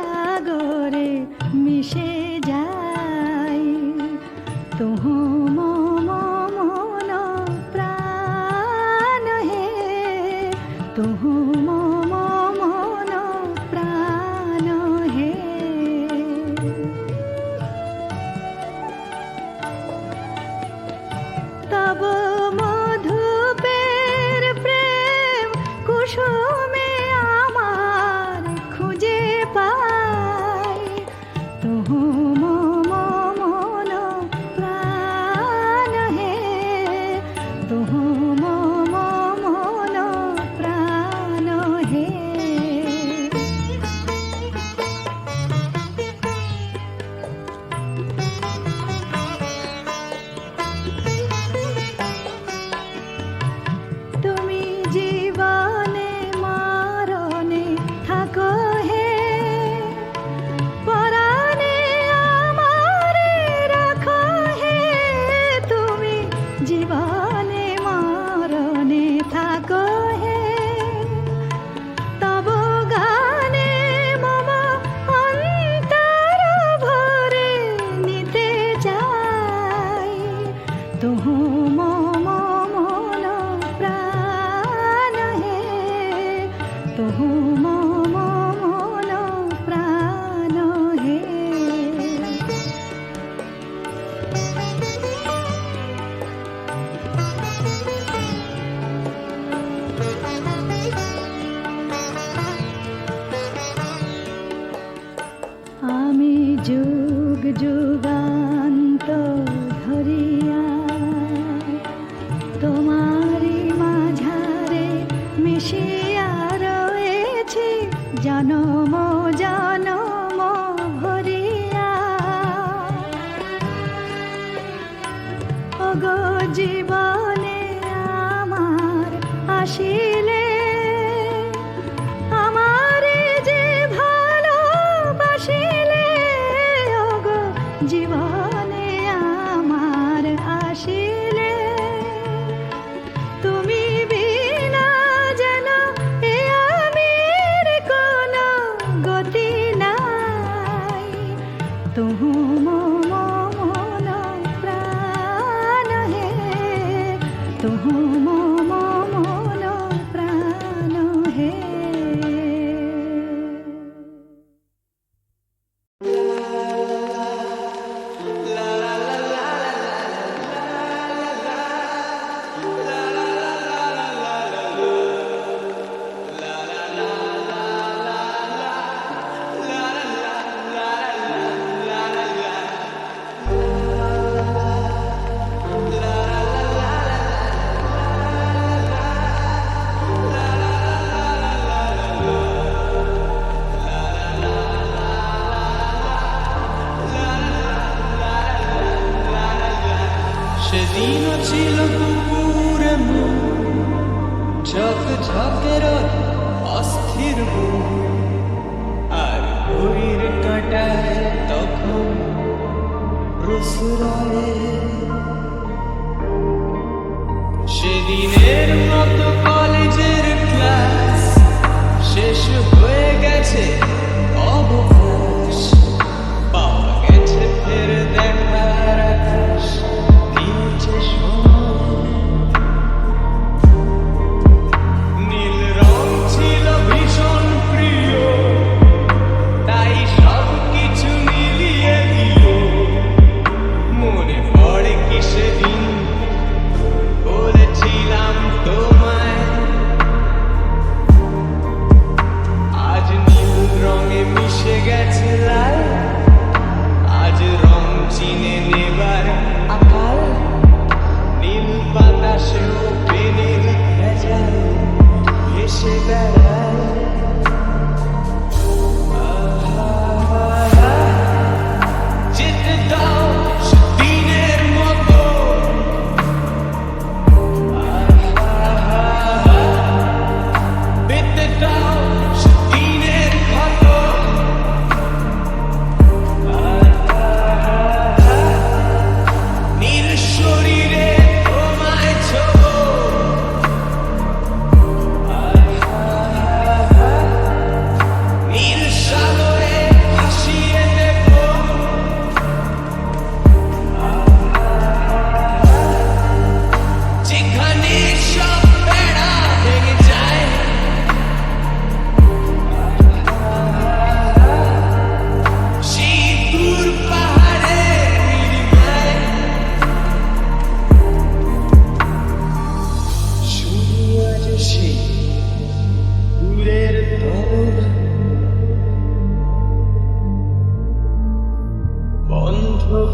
সাগরে মিশে যায়। তোমার আমি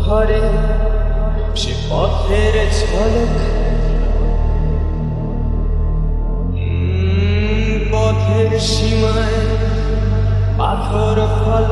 ঘরে সে পথের ঝলক। পথের সীমায় পাথর ফল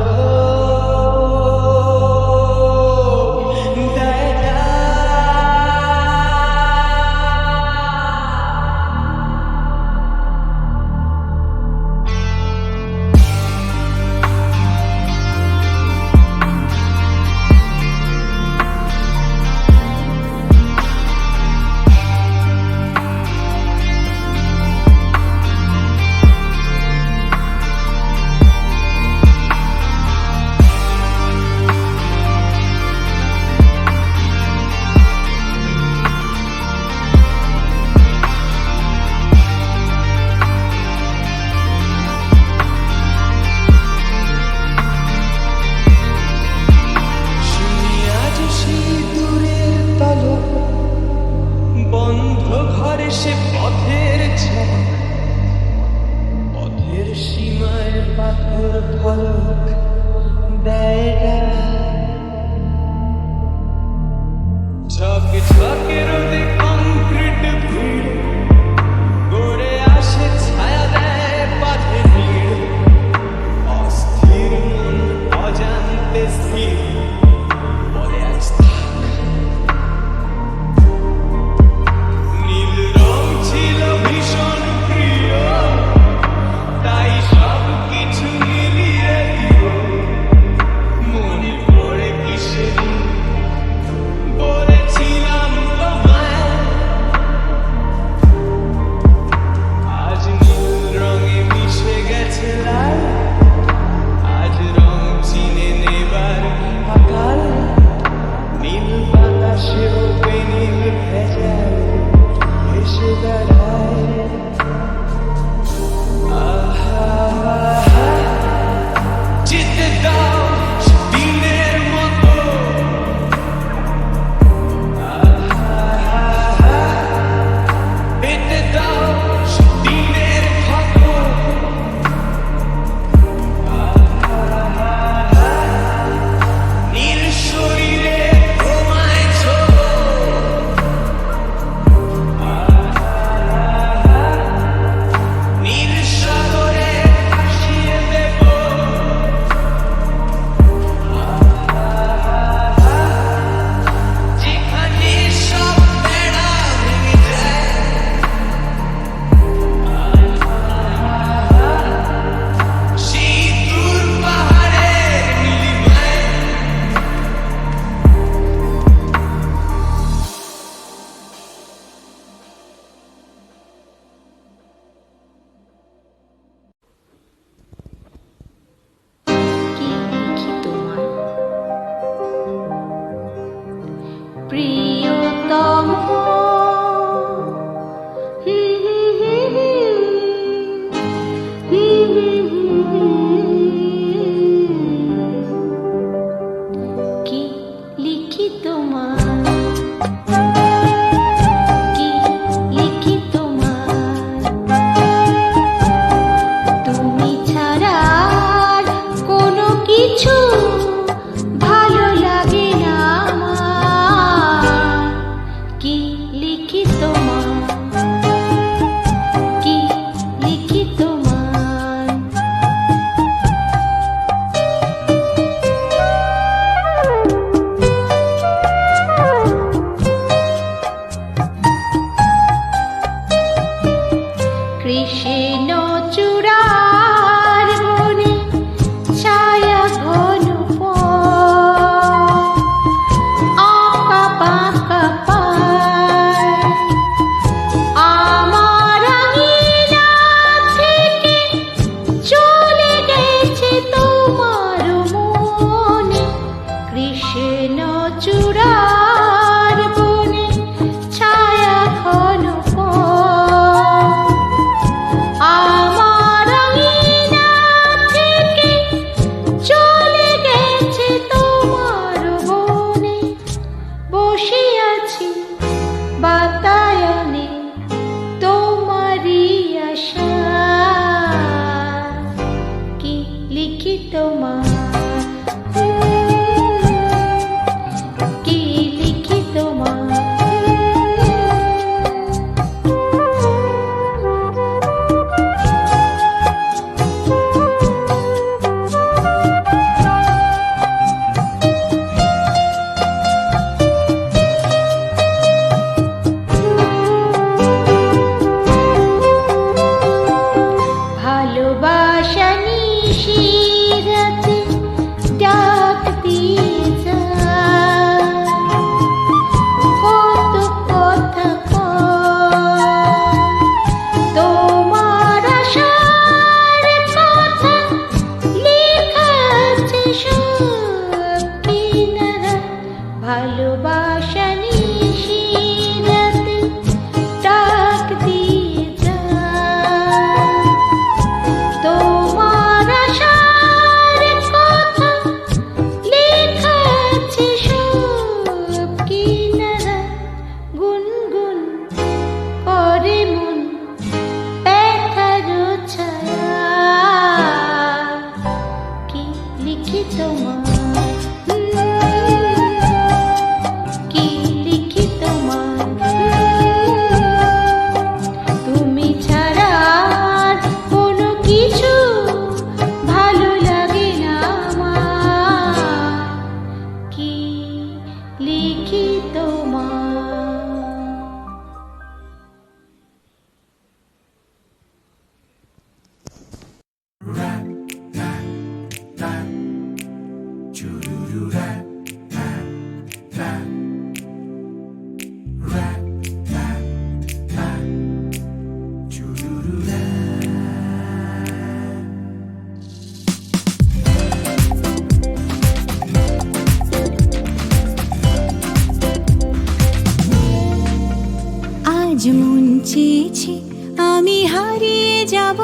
মন চেয়েছে আমি হারিয়ে যাব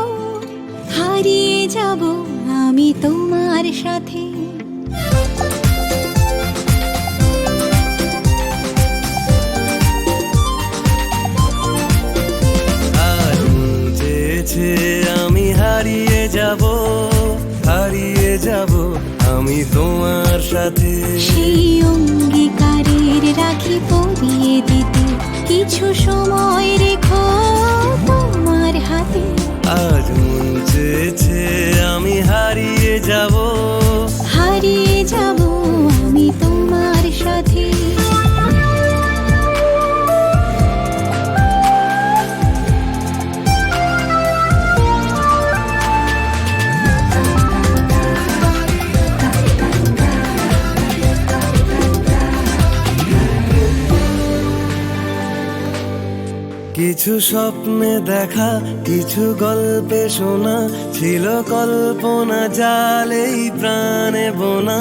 হারিয়ে যাব আমি তোমার সাথে। আমি হারিয়ে যাব হারিয়ে যাব আমি তোমার সাথে। সেই অঙ্গীকারের রাখি পরিয়ে কিছু সময় রেখো তোমার হাতে। আজ মন চেয়েছে আমি হারিয়ে যাব। হারিয়ে যাব কিছু স্বপ্নে দেখা, কিছু গল্পে শোনা, ছিল কল্পনা জালেই প্রাণে বোনা।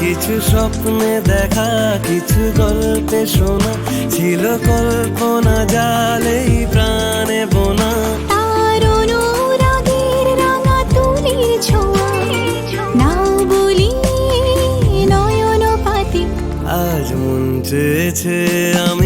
কিছু স্বপ্নে দেখা, কিছু গল্পে শোনা, ছিল কল্পনা জালেই প্রাণে বোনা। তার ছোঁয়া চেয়েছে আমি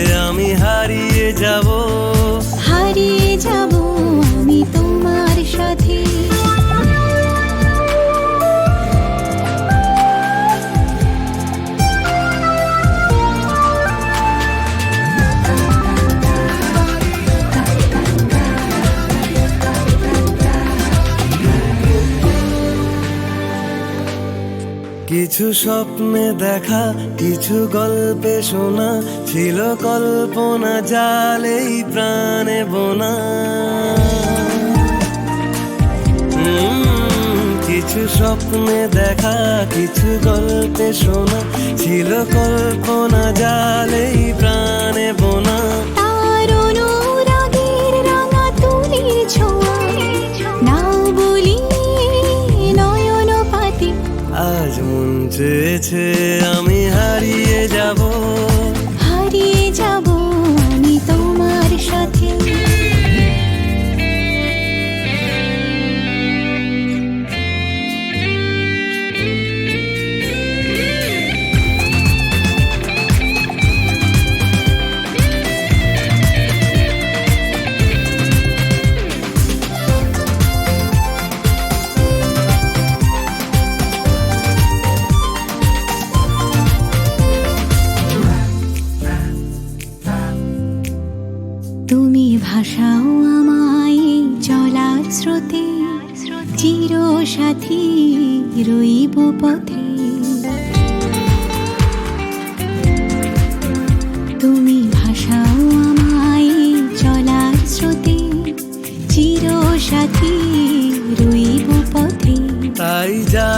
কিছু স্বপ্নে দেখা, কিছু গল্পে শোনা, ছিল কল্পনা জালেই প্রাণে বোনা। কিছু স্বপ্নে দেখা, কিছু গল্পে শোনা, ছিল কল্পনা জালেই প্রাণে ভাষাও আমায় চলার স্রোতে চির সাথী রইব পথে। তুমি ভাষাও আমায় চলার স্রোতে চির সাথী রইব পথে। তাই যা